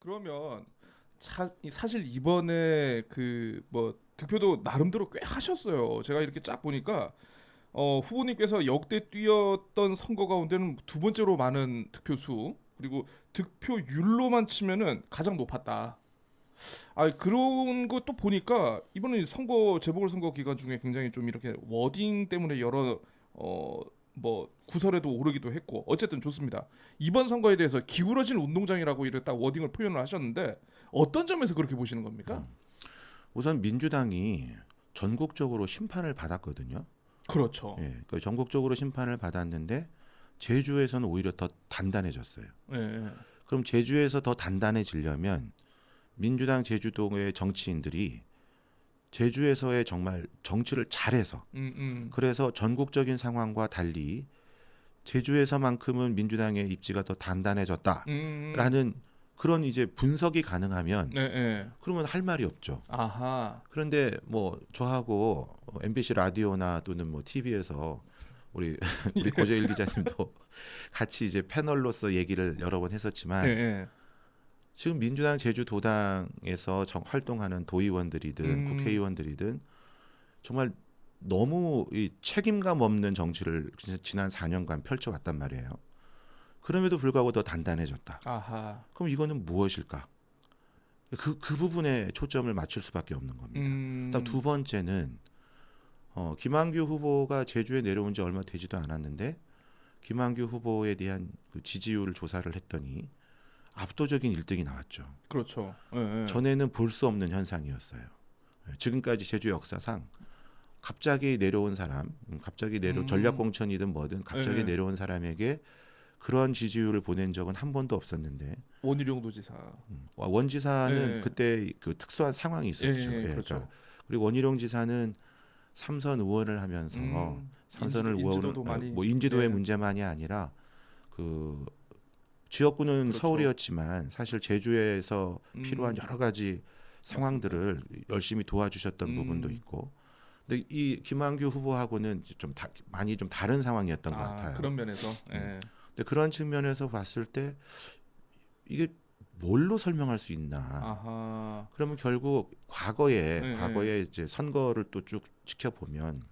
그러면 차, 이- 사실 이번에 그 뭐 득표도 나름대로 꽤 하셨어요. 제가 이렇게 쫙 보니까 어, 후보님께서 역대 뛰었던 선거 가운데는 두 번째로 많은 득표 수 그리고 득표율로만 치면은 가장 높았다. 아 그런 것도 보니까 이번에 선거 재보궐 선거 기간 중에 굉장히 좀 이렇게 워딩 때문에 여러 어 뭐 구설에도 오르기도 했고 어쨌든 좋습니다. 이번 선거에 대해서 기울어진 운동장이라고 딱 워딩을 표현을 하셨는데 어떤 점에서 그렇게 보시는 겁니까? 우선 민주당이 전국적으로 심판을 받았거든요. 그렇죠. 예, 그러니까 전국적으로 심판을 받았는데 제주에서는 오히려 더 단단해졌어요. 예. 예. 그럼 제주에서 더 단단해지려면 민주당 제주도의 정치인들이 제주에서의 정말 정치를 잘해서 음, 음. 그래서 전국적인 상황과 달리 제주에서만큼은 민주당의 입지가 더 단단해졌다라는 음. 그런 이제 분석이 가능하면 네, 네. 그러면 할 말이 없죠. 아하. 그런데 뭐 저하고 MBC 라디오나 또는 뭐 TV에서 우리 우리 고재일 기자님도 같이 이제 패널로서 얘기를 여러 번 했었지만 네, 네. 지금 민주당 제주도당에서 정 활동하는 도의원들이든 음. 국회의원들이든 정말 너무 이 책임감 없는 정치를 지난 4년간 펼쳐왔단 말이에요. 그럼에도 불구하고 더 단단해졌다. 아하. 그럼 이거는 무엇일까? 그, 그 부분에 초점을 맞출 수밖에 없는 겁니다. 음. 그다음 두 번째는 어, 김한규 후보가 제주에 내려온 지 얼마 되지도 않았는데 김한규 후보에 대한 그 지지율 조사를 했더니 압도적인 1등이 나왔죠. 그렇죠. 예, 예. 전에는 볼 수 없는 현상이었어요. 예, 지금까지 제주 역사상 갑자기 내려온 사람, 음, 갑자기 내려 음. 전략 공천이든 뭐든 갑자기 네. 내려온 사람에게 그런 지지율을 보낸 적은 한 번도 없었는데 원희룡 도지사. 음, 와, 원지사는 네. 그때 그 특수한 상황이 있었죠. 예, 예, 예, 그렇죠. 그러니까 그리고 원희룡 지사는 삼선 의원을 하면서 음, 삼선을 의원을 많이- 뭐 인지도의 예. 문제만이 아니라 그 지역구는 그렇죠. 서울이었지만 사실 제주에서 음. 필요한 여러 가지 상황들을 열심히 도와주셨던 음. 부분도 있고. 근데 이 김한규 후보하고는 좀 다, 많이 좀 다른 상황이었던 것 아, 같아요. 음. 그런 면에서. 예. 근데 그런 측면에서 봤을 때 이게 뭘로 설명할 수 있나? 아하. 그러면 결국 과거에 네, 과거에 이제 선거를 또 쭉 지켜보면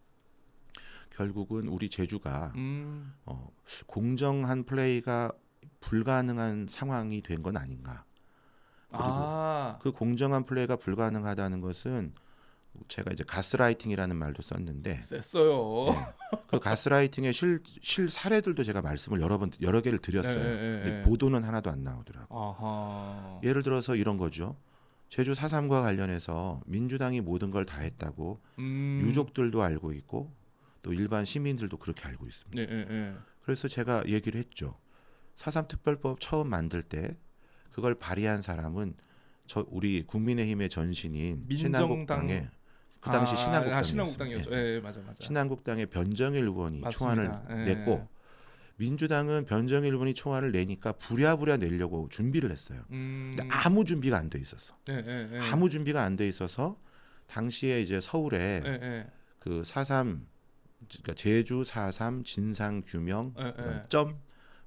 결국은 우리 제주가 음. 어, 공정한 플레이가 불가능한 상황이 된 건 아닌가? 그리고 아. 그 공정한 플레이가 불가능하다는 것은 제가 이제 가스라이팅이라는 말도 썼는데 셌어요. 네. 그 가스라이팅의 실, 실 사례들도 제가 말씀을 여러 번 여러 개를 드렸어요. 예, 예, 예, 근데 예. 보도는 하나도 안 나오더라고. 아하. 예를 들어서 이런 거죠. 제주 4.3과 관련해서 민주당이 모든 걸 다 했다고 음. 유족들도 알고 있고 또 일반 시민들도 그렇게 알고 있습니다. 예. 그래서 제가 얘기를 했죠. 4.3 특별법 처음 만들 때 그걸 발의한 사람은 저 우리 국민의힘의 전신인 민정당- 신한국당의 그 당시 아, 신한국당이었습니다. 아, 신한국당이었죠. 예. 예, 예, 맞아, 맞아. 신한국당의 변정일 의원이 맞습니다. 초안을 예. 냈고 민주당은 변정일 의원이 초안을 내니까 부랴부랴 내려고 준비를 했어요. 음. 근데 아무 준비가 안 돼 있었어. 예, 예, 예. 아무 준비가 안 돼 있어서 당시에 이제 서울에 예, 예. 그4.3 그러니까 제주 4.3 진상 규명 예, 예. 점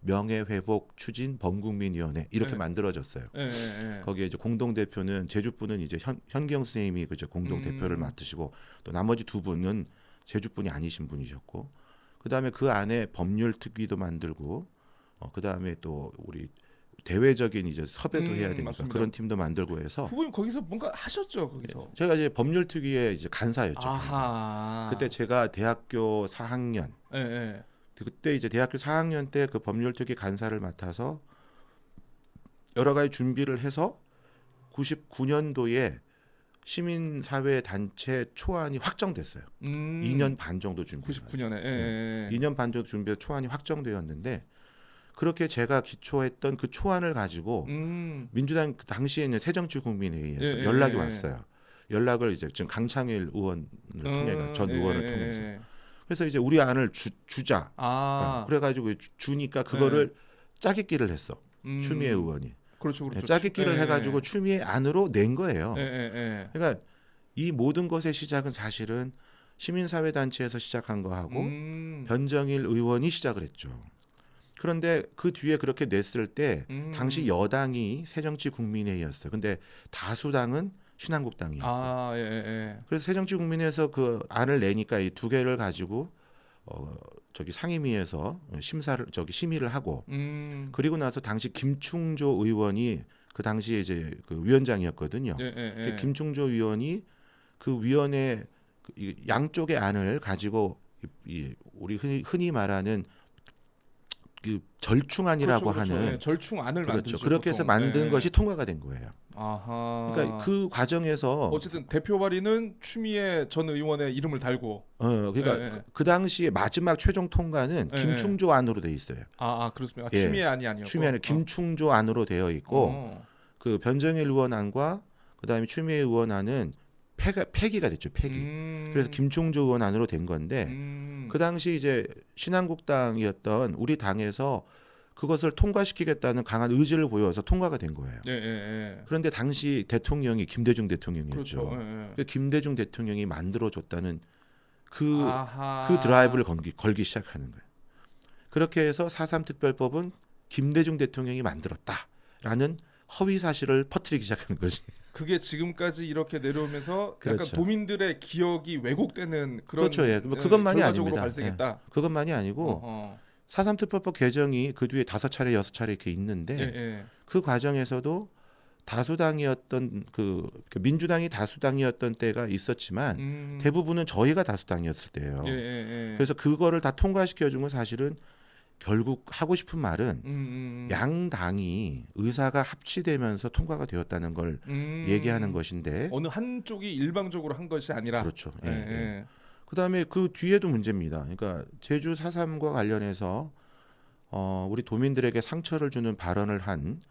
명예 회복 추진 범국민위원회 이렇게 네. 만들어졌어요. 예, 예, 예. 거기에 이제 공동 대표는 제주 분은 이제 현, 현경 선생님이 그저 공동 음. 대표를 맡으시고 또 나머지 두 분은 제주 분이 아니신 분이셨고 그 다음에 그 안에 법률 특위도 만들고 어 그 다음에 또 우리 대외적인 이제 섭외도 음, 해야 되니까 맞습니다. 그런 팀도 만들고 해서 후보님 거기서 뭔가 하셨죠, 거기서. 제가 이제 법률 특위의 이제 간사였죠. 아하. 그때 제가 대학교 4학년 예, 예. 그때 이제 대학교 4학년 때 그 법률 특위 간사를 맡아서 여러 가지 준비를 해서 99년도에 시민사회 단체 초안이 확정됐어요. 음. 2년 반 정도 준비. 99년에. 예, 예. 예. 2년 반 정도 준비해서 초안이 확정되었는데 그렇게 제가 기초했던 그 초안을 가지고 음. 민주당 그 당시에는 새정치국민회의에서 예, 예, 연락이 예, 예. 왔어요. 연락을 이제 지금 강창일 의원을 통해 음, 전 예, 의원을 예, 통해서 예. 그래서 이제 우리 안을 주, 주자 아. 어, 그래가지고 주, 주니까 그거를 짜깁기를 했어 음. 추미애 의원이 그렇죠, 그렇죠. 짜깁기를 예, 해가지고 추미애 안으로 낸 거예요. 예, 예, 예. 그러니까 이 모든 것의 시작은 사실은 시민사회 단체에서 시작한 거하고 음. 변정일 의원이 시작을 했죠. 그런데 그 뒤에 그렇게 냈을 때 음. 당시 여당이 새정치 국민회의였어요. 근데 다수당은 신한국당이에요. 아, 예, 예. 그래서 새정치국민회에서 그 안을 내니까 이 두 개를 가지고 어 저기 상임위에서 심사를 저기 심의를 하고 음. 그리고 나서 당시 김충조 의원이 그 당시에 이제 그 위원장이었거든요. 예, 예, 그 예. 김충조 의원이 그 위원회 그이 양쪽의 안을 가지고 이, 이 우리 흔히, 흔히 말하는 그 절충안이라고 그렇죠, 그렇죠. 하는 예, 절충안을 그렇죠. 만들죠. 그렇게 해서 보통. 만든 예, 것이 예. 통과가 된 거예요. 아하. 그러니까 그 과정에서 어쨌든 대표 발의는 추미애 전 의원의 이름을 달고. 어 그러니까 예, 예. 그, 그 당시에 마지막 최종 통과는 예, 김충조 안으로 돼 있어요. 아, 아 그렇습니다. 아, 예. 추미애 안이 아니었고. 추미애는 김충조 안으로 되어 있고 어. 그 변정일 의원 안과 그다음에 추미애 의원 안은 폐가 폐기가 됐죠. 폐기. 음. 그래서 김충조 의원 안으로 된 건데 음. 그 당시 이제 신한국당이었던 우리 당에서 그것을 통과시키겠다는 강한 의지를 보여서 통과가 된 거예요. 예, 예, 예. 그런데 당시 대통령이 김대중 대통령이었죠. 그렇죠. 예, 예. 그 김대중 대통령이 만들어줬다는 그, 아하. 그 드라이브를 걸기, 걸기 시작하는 거예요. 그렇게 해서 4.3 특별법은 김대중 대통령이 만들었다라는 허위 사실을 퍼뜨리기 시작하는 거지. 그게 지금까지 이렇게 내려오면서 약간 그렇죠. 도민들의 기억이 왜곡되는 그런 그렇죠. 예. 뭐 예, 그것만이 아닙니다. 발생했다. 그것만이 아니고 어허. 4.3 특별법 개정이 그 뒤에 다섯 차례 여섯 차례 이렇게 있는데 예, 예. 그 과정에서도 다수당이었던 그, 그 민주당이 다수당이었던 때가 있었지만 음. 대부분은 저희가 다수당이었을 때예요. 예, 예, 예. 그래서 그거를 다 통과시켜 준 건 사실은 결국 하고 싶은 말은 음, 음, 음. 양당이 의사가 합치되면서 통과가 되었다는 걸 음. 얘기하는 것인데 어느 한쪽이 일방적으로 한 것이 아니라 그렇죠. 예, 예, 예. 예. 그다음에 그 뒤에도 문제입니다. 그러니까 제주 4.3과 관련해서 어, 우리 도민들에게 상처를 주는 발언을 한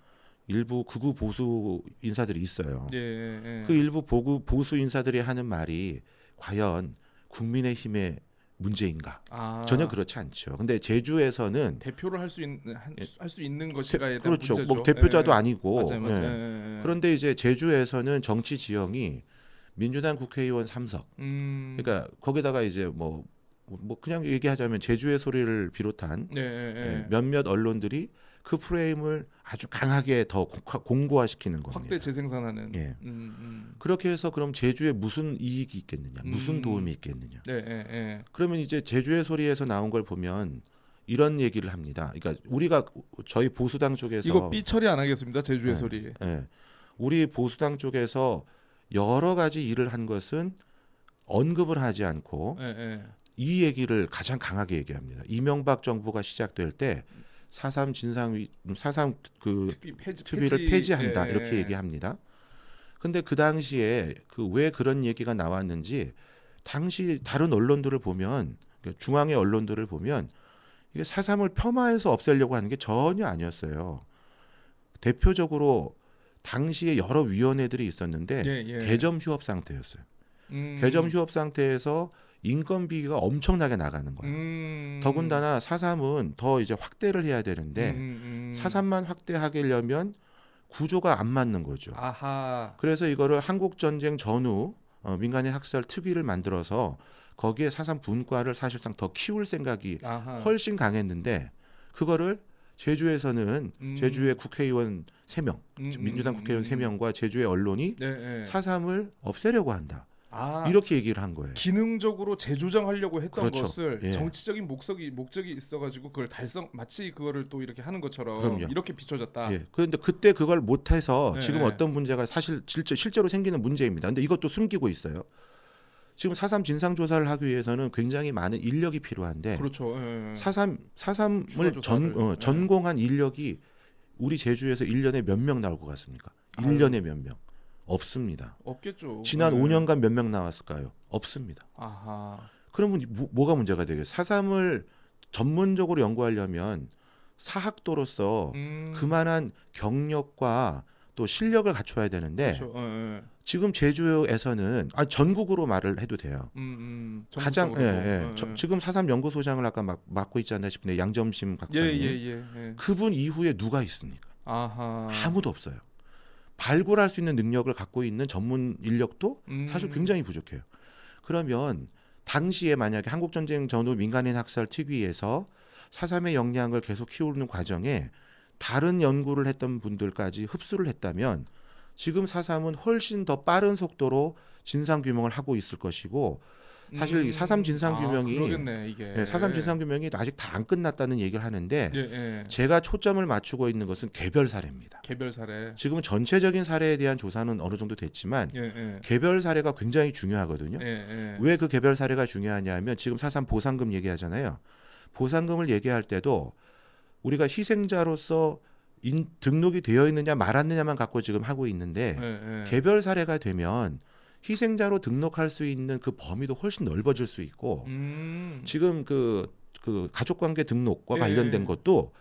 일부 극우 보수 인사들이 있어요. 예, 예, 예. 그 일부 보수 보수 인사들이 하는 말이 과연 국민의힘의 문제인가? 아, 전혀 그렇지 않죠. 근데 제주에서는 대표를 할 수 있는 예. 할수 있는 대- 것인가에 대한 그렇죠. 문제죠. 뭐 대표자도 예, 예. 아니고 맞아요. 예. 예, 예. 그런데 이제 제주에서는 정치 지형이 민주당 국회의원 3석. 음. 그러니까 거기다가 이제 뭐뭐 그냥 얘기하자면 제주의 소리를 비롯한. 예, 몇몇 언론들이 그 프레임을 아주 강하게 더 공- 공고화시키는 겁니다. 확대 재생산하는. 예. 음, 음. 그렇게 해서 그럼 제주에 무슨 이익이 있겠느냐, 무슨 음. 도움이 있겠느냐. 네, 예, 예. 그러면 이제 제주의 소리에서 나온 걸 보면 이런 얘기를 합니다. 그러니까 우리가 저희 보수당 쪽에서 이거 삐 처리 안 하겠습니다. 제주의 네. 소리. 예, 우리 보수당 쪽에서 여러 가지 일을 한 것은 언급을 하지 않고 예, 예. 이 얘기를 가장 강하게 얘기합니다. 이명박 정부가 시작될 때 사삼 진상위 사삼 그 특비 폐지 특위를 폐지- 폐지 한다 예, 이렇게 예. 얘기합니다. 근데 그 당시에 그 왜 그런 얘기가 나왔는지 당시 다른 언론들을 보면 그러니까 중앙의 언론들을 보면 이게 사삼을 폄하해서 없애려고 하는 게 전혀 아니었어요. 대표적으로 당시에 여러 위원회들이 있었는데 예, 예. 개점 휴업 상태였어요. 음. 개점 휴업 상태에서 인건비가 엄청나게 나가는 거예요. 음. 더군다나 사삼은 더 이제 확대를 해야 되는데 음, 음, 음. 사삼만 확대하려면 구조가 안 맞는 거죠. 아하. 그래서 이거를 한국 전쟁 전후 어, 민간인 학살 특위를 만들어서 거기에 사삼 분과를 사실상 더 키울 생각이 아하. 훨씬 강했는데 그거를 제주에서는 음. 제주의 국회의원 3명, 음, 민주당 음, 국회의원 음. 3명과 제주의 언론이 네, 네. 사삼을 없애려고 한다. 아, 이렇게 얘기를 한 거예요. 기능적으로 재조정하려고 했던 그렇죠. 것을 예. 정치적인 목적이 목적이 있어가지고 그걸 달성 마치 그거를 또 이렇게 하는 것처럼 그럼요. 이렇게 비춰졌다. 예. 그런데 그때 그걸 못해서 네, 지금 네. 어떤 문제가 사실 실제, 실제로 생기는 문제입니다. 근데 이것도 숨기고 있어요. 지금 사삼 진상 조사를 하기 위해서는 굉장히 많은 인력이 필요한데 그렇죠. 예, 예. 사삼 사삼을 전. 어, 네. 전공한 인력이 우리 제주에서 1년에 몇 명 나올 것 같습니까? 아유. 1년에 몇 명? 없습니다. 없겠죠. 지난 예. 5년간 몇 명 나왔을까요? 없습니다. 아하. 그러면 뭐, 뭐가 문제가 되겠어요? 사삼을 전문적으로 연구하려면 사학도로서 음, 그만한 경력과 또 실력을 갖춰야 되는데 그렇죠. 예, 예. 지금 제주에서는 아 전국으로 말을 해도 돼요. 음, 음. 가장 예. 예. 예, 저- 예. 지금 사삼 연구소장을 아까 막 맡고 있지 않나 싶은데 양점심 예, 박사님 예, 예, 예. 그분 이후에 누가 있습니까? 아하. 아무도 없어요. 발굴할 수 있는 능력을 갖고 있는 전문 인력도 음, 사실 굉장히 부족해요. 그러면 당시에 만약에 한국 전쟁 전후 민간인 학살 특위에서 사삼의 역량을 계속 키우는 과정에 다른 연구를 했던 분들까지 흡수를 했다면 지금 사삼은 훨씬 더 빠른 속도로 진상 규명을 하고 있을 것이고 사실 이 사삼 진상 아, 규명이. 네, 사삼 진상 규명이 아직 다 안 끝났다는 얘기를 하는데 예, 예. 제가 초점을 맞추고 있는 것은 개별 사례입니다. 개별 사례. 지금은 전체적인 사례에 대한 조사는 어느 정도 됐지만 예, 예. 개별 사례가 굉장히 중요하거든요. 예, 예. 왜그 개별 사례가 중요하냐면 지금 사삼 보상금 얘기하잖아요. 보상금을 얘기할 때도 우리가 희생자로서 인, 등록이 되어 있느냐 말았느냐만 갖고 지금 하고 있는데 예, 예. 개별 사례가 되면 희생자로 등록할 수 있는 그 범위도 훨씬 넓어질 수 있고 음. 지금 그, 그 가족관계 등록과 예. 관련된 것도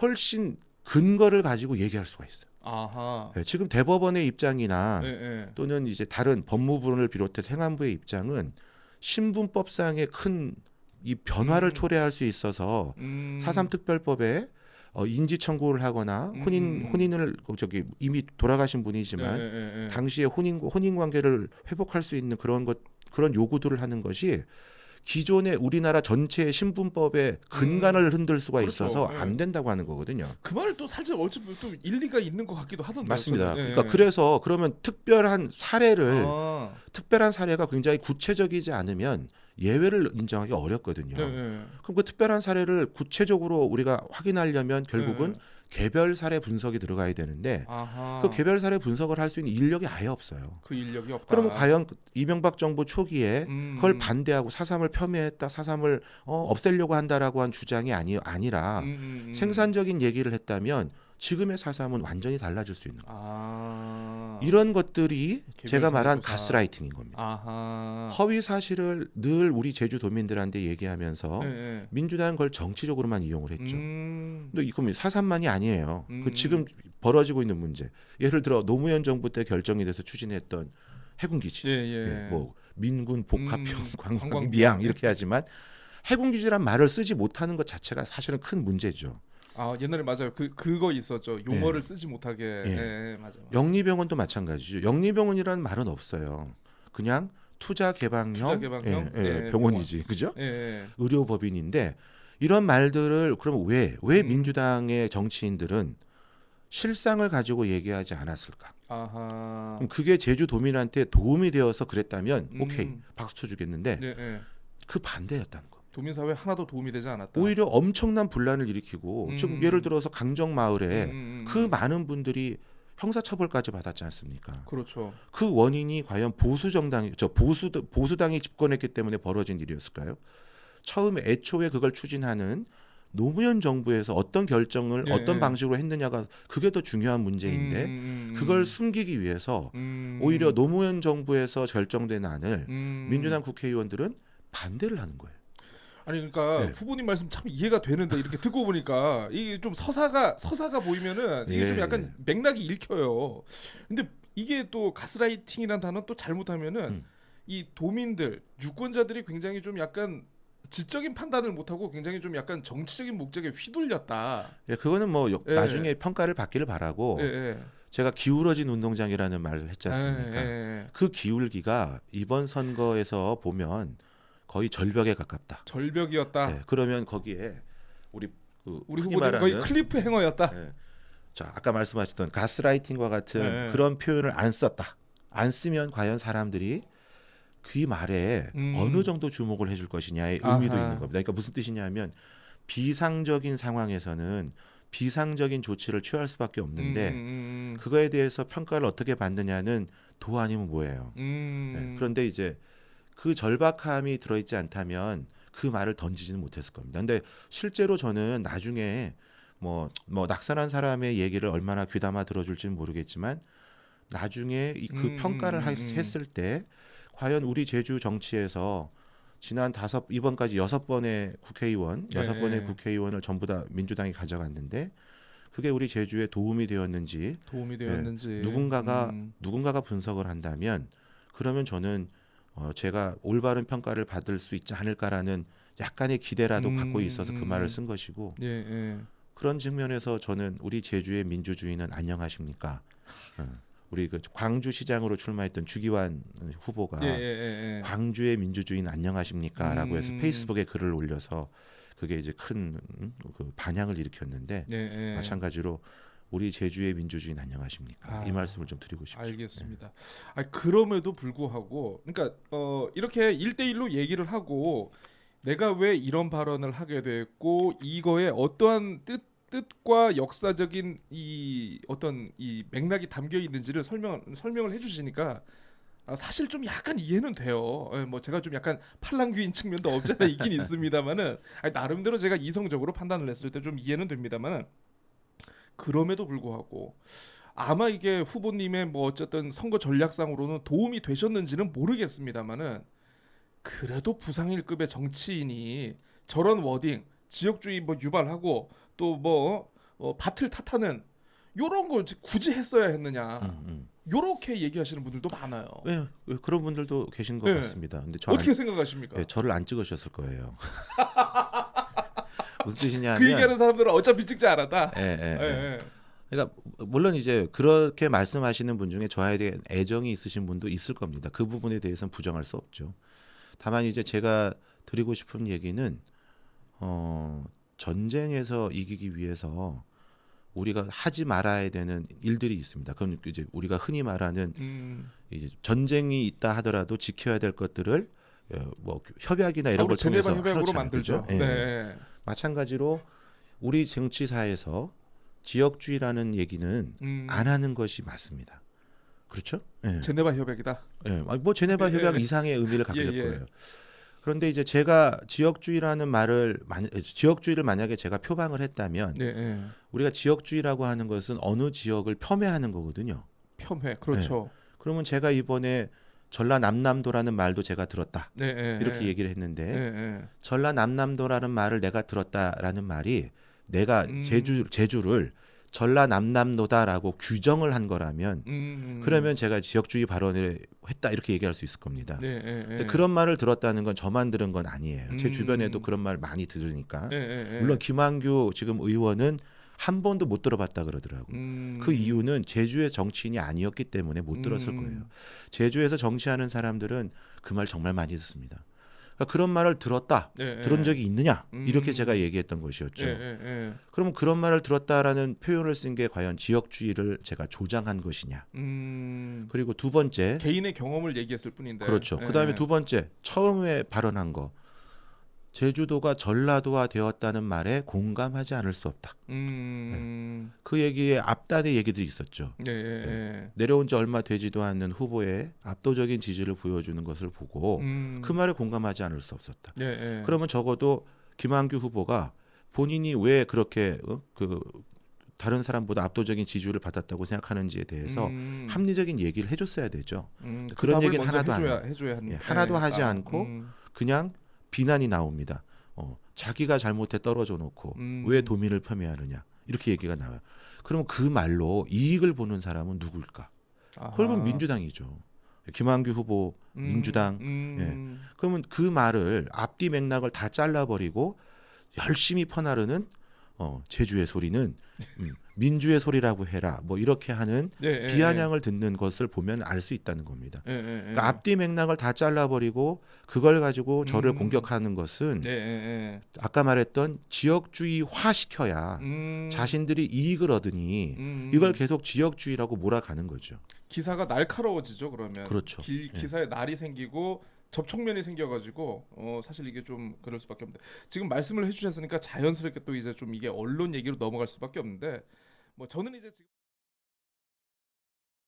훨씬 근거를 가지고 얘기할 수가 있어요. 아하. 네, 지금 대법원의 입장이나 예, 예. 또는 이제 다른 법무부를 비롯해 행안부의 입장은 신분법상의 큰 이 변화를 음. 초래할 수 있어서 음. 사삼 특별법에 어, 인지 청구를 하거나 음, 혼인 음. 혼인을 어, 저기 이미 돌아가신 분이지만 예, 예, 예. 당시에 혼인 혼인 관계를 회복할 수 있는 그런 것 그런 요구들을 하는 것이 기존의 우리나라 전체의 신분법의 근간을 흔들 수가 음. 그렇죠. 있어서 예. 안 된다고 하는 거거든요. 그 말을 또 살짝 어찌 보면 또 일리가 있는 것 같기도 하던데. 맞습니다. 예, 그러니까 예. 그래서 그러면 특별한 사례를 아. 특별한 사례가 굉장히 구체적이지 않으면 예외를 인정하기 어렵거든요. 예, 예. 그럼 그 특별한 사례를 구체적으로 우리가 확인하려면 결국은 예. 개별 사례 분석이 들어가야 되는데 아하. 그 개별 사례 분석을 할 수 있는 인력이 아예 없어요. 그 인력이 없다. 그러면 과연 이명박 정부 초기에 음, 그걸 음. 반대하고 사삼을 폄훼했다, 사삼을 어, 없애려고 한다라고 한 주장이 아니 아니라 음, 음, 음. 생산적인 얘기를 했다면 지금의 사삼은 완전히 달라질 수 있는 거예요. 아. 이런 것들이 제가 말한 사례조사. 가스라이팅인 겁니다. 아하. 허위 사실을 늘 우리 제주도민들한테 얘기하면서 예, 예. 민주당은 그걸 정치적으로만 이용을 했죠. 음. 근데 이건 사삼만이 아니에요. 음. 그 지금 벌어지고 있는 문제. 예를 들어 노무현 정부 때 결정이 돼서 추진했던 해군 기지, 예, 예. 예, 뭐 민군 복합형 음, 관광 관광 미양 이렇게 하지만 해군 기지란 말을 쓰지 못하는 것 자체가 사실은 큰 문제죠. 아 옛날에 맞아요. 그 그거 있었죠. 용어를 쓰지 못하게. 예, 예 맞아. 맞아. 영리병원도 마찬가지죠. 영리병원이라는 말은 없어요. 그냥 투자 개방형, 투자 개방형? 예, 예, 예, 병원이지, 그죠? 예, 예. 의료법인인데 이런 말들을 그럼 왜왜 음. 민주당의 정치인들은 실상을 가지고 얘기하지 않았을까? 아하. 그럼 그게 제주도민한테 도움이 되어서 그랬다면 음. 오케이 박수 쳐주겠는데 예, 예. 그 반대였다는 거. 도민 사회 하나도 도움이 되지 않았다. 오히려 엄청난 분란을 일으키고 음. 지금 예를 들어서 강정 마을에 음, 음, 음. 그 많은 분들이 형사처벌까지 받았지 않습니까? 그렇죠. 그 원인이 과연 보수 정당 저 보수 보수당이 집권했기 때문에 벌어진 일이었을까요? 처음에 애초에 그걸 추진하는 노무현 정부에서 어떤 결정을 예, 어떤 예. 방식으로 했느냐가 그게 더 중요한 문제인데 음, 음, 음, 그걸 음. 숨기기 위해서 음. 오히려 노무현 정부에서 결정된 안을 음. 민주당 국회의원들은 반대를 하는 거예요. 아니 그러니까 네. 후보님 말씀 참 이해가 되는데 이렇게 듣고 보니까 이게 좀 서사가 서사가 보이면은 이게 예, 좀 약간 맥락이 읽혀요. 근데 이게 또 가스라이팅이라는 단어 또 잘못하면은 음. 이 도민들 유권자들이 굉장히 좀 약간 지적인 판단을 못하고 굉장히 좀 약간 정치적인 목적에 휘둘렸다. 예, 그거는 뭐 요- 예. 나중에 평가를 받기를 바라고 예, 예. 제가 기울어진 운동장이라는 말을 했지 않습니까? 예, 예. 그 기울기가 이번 선거에서 보면 거의 절벽에 가깝다. 절벽이었다. 네, 그러면 거기에 우리 그 우리 흔히 후보님 거의 말하는 클리프 행어였다. 예, 자 아까 말씀하셨던 가스라이팅과 같은 네. 그런 표현을 안 썼다. 안 쓰면 과연 사람들이 그 말에 음. 어느 정도 주목을 해줄 것이냐의 의미도 아하. 있는 겁니다. 그러니까 무슨 뜻이냐면 비상적인 상황에서는 비상적인 조치를 취할 수밖에 없는데 음, 음, 그거에 대해서 평가를 어떻게 받느냐는 도 아니면 뭐예요. 음, 음. 네, 그런데 이제 그 절박함이 들어있지 않다면 그 말을 던지지는 못했을 겁니다. 근데 실제로 저는 나중에 뭐, 뭐 낙선한 사람의 얘기를 얼마나 귀담아 들어줄지는 모르겠지만 나중에 이그 음, 평가를 하- 음, 음. 했을 때 과연 우리 제주 정치에서 지난 다섯 이번까지 여섯 번의 국회의원 여섯 네. 번의 국회의원을 전부 다 민주당이 가져갔는데 그게 우리 제주에 도움이 되었는지 도움이 되었는지 누군가가 음. 누군가가 분석을 한다면 그러면 저는 어, 제가 올바른 평가를 받을 수 있지 않을까라는 약간의 기대라도 음, 갖고 있어서 그 음. 말을 쓴 것이고 예, 예. 그런 측면에서 저는 우리 제주의 민주주의는 안녕하십니까? 어, 우리 그 광주시장으로 출마했던 주기환 후보가 예, 예, 예, 예. 광주의 민주주의는 안녕하십니까라고 해서 음. 페이스북에 글을 올려서 그게 이제 큰 음, 그 반향을 일으켰는데. 마찬가지로 우리 제주의 민주주의는 안녕하십니까? 아, 이 말씀을 좀 드리고 싶죠. 알겠습니다. 아 그럼에도 불구하고 그러니까 어 이렇게 일대일로 얘기를 하고 내가 왜 이런 발언을 하게 됐고 이거에 어떠한 뜻 뜻과 역사적인 이 어떤 이 맥락이 담겨 있는지를 설명 설명을 해주시니까 아, 사실 좀 약간 이해는 돼요. 예, 뭐 제가 좀 약간 팔랑귀인 측면도 없잖아 있긴 있습니다만은 아니, 나름대로 제가 이성적으로 판단을 했을 때 좀 이해는 됩니다만은 그럼에도 불구하고 아마 이게 후보님의 뭐 어쨌든 선거 전략상으로는 도움이 되셨는지는 모르겠습니다만은 그래도 부상일급의 정치인이 저런 워딩 지역주의 뭐 유발하고 또뭐 어, 밭을 탓하는 요런 걸 굳이 했어야 했느냐 음, 음. 요렇게 얘기하시는 분들도 많아요. 왜, 왜 그런 분들도 계신 것 네. 같습니다. 근데 저 어떻게 안, 생각하십니까? 예, 저를 안 찍으셨을 거예요. 무슨 그 뜻이냐면 얘기하는 사람들은 어차피 찍지 않았다. 예, 예, 예, 예. 예. 그러니까 물론 이제 그렇게 말씀하시는 분 중에 저에 대한 애정이 있으신 분도 있을 겁니다. 그 부분에 대해서는 부정할 수 없죠. 다만 이제 제가 드리고 싶은 얘기는 어, 전쟁에서 이기기 위해서 우리가 하지 말아야 되는 일들이 있습니다. 그건 이제 우리가 흔히 말하는 음. 이제 전쟁이 있다 하더라도 지켜야 될 것들을 어, 뭐 협약이나 아, 이런 걸 제네바 통해서 협약으로 하잖아요. 만들죠. 그죠? 예. 네. 마찬가지로 우리 정치사에서 지역주의라는 얘기는 음. 안 하는 것이 맞습니다. 그렇죠? 예. 제네바 협약이다. 예. 아니, 뭐 제네바 예, 협약 예. 이상의 의미를 갖게 될 예, 예. 거예요. 그런데 이제 제가 지역주의라는 말을 만- 지역주의를 만약에 제가 표방을 했다면. 우리가 지역주의라고 하는 것은 어느 지역을 폄훼하는 거거든요. 폄훼 그렇죠. 그러면 제가 이번에 전라남남도라는 말도 제가 들었다. 네, 네. 이렇게 네. 얘기를 했는데. 전라남남도라는 말을 내가 들었다라는 말이 내가 음. 제주 제주를 전라남남도다라고 규정을 한 거라면 음. 그러면 제가 지역주의 발언을 했다 이렇게 얘기할 수 있을 겁니다. 네, 네, 근데 네. 그런 말을 들었다는 건 저만 들은 건 아니에요. 제 음. 주변에도 그런 말 많이 들으니까. 물론 김한규 지금 의원은 한 번도 못 들어봤다 그러더라고요. 음. 그 이유는 제주의 정치인이 아니었기 때문에 못 들었을 음. 거예요. 제주에서 정치하는 사람들은 그 말 정말 많이 듣습니다. 그러니까 그런 말을 들었다. 네, 네. 들은 적이 있느냐? 이렇게 음. 제가 얘기했던 것이었죠. 네, 네, 네. 그러면 그런 말을 들었다라는 표현을 쓴 게 과연 지역주의를 제가 조장한 것이냐? 음. 그리고 두 번째, 개인의 경험을 얘기했을 뿐인데. 그렇죠. 네, 그다음에 네. 두 번째, 처음에 발언한 거. 제주도가 전라도화 되었다는 말에 공감하지 않을 수 없다. 음. 그 얘기에 앞단의 얘기들이 있었죠. 네, 네, 네. 내려온 지 얼마 되지도 않는 후보의 압도적인 지지를 보여주는 것을 보고 음. 그 말에 공감하지 않을 수 없었다. 네, 네. 그러면 적어도 김한규 후보가 본인이 왜 그렇게 어? 그 다른 사람보다 압도적인 지지를 받았다고 생각하는지에 대해서 음. 합리적인 얘기를 해줬어야 되죠. 음, 그 그런 얘기는 하나도 안 해줘야, 해줘야 하는. 예, 하나도 네. 하지 아, 않고 음. 그냥 비난이 나옵니다. 어, 자기가 잘못해 떨어져 놓고 음. 왜 도민을 폄훼하느냐 이렇게 얘기가 나와요. 그럼 그 말로 이익을 보는 사람은 누굴까? 아하. 결국 민주당이죠. 김한규 후보 음, 민주당. 음. 그러면 그 말을 앞뒤 맥락을 다 잘라버리고 열심히 퍼나르는 어, 제주의 소리는 음, 민주의 소리라고 해라. 뭐 이렇게 하는 네, 네, 비아냥을 듣는 것을 보면 알 수 있다는 겁니다. 그러니까 앞뒤 맥락을 다 잘라버리고 그걸 가지고 저를 음. 공격하는 것은 아까 말했던 지역주의화 시켜야 네. 음. 자신들이 이익을 얻으니 음. 이걸 계속 지역주의라고 몰아가는 거죠. 기사가 날카로워지죠 그러면. 그렇죠. 기, 예. 기사에 날이 생기고 접촉면이 생겨가지고 어 사실 이게 좀 그럴 수밖에 없는데 지금 말씀을 해주셨으니까 자연스럽게 또 이제 좀 이게 언론 얘기로 넘어갈 수밖에 없는데 뭐 저는 이제 지금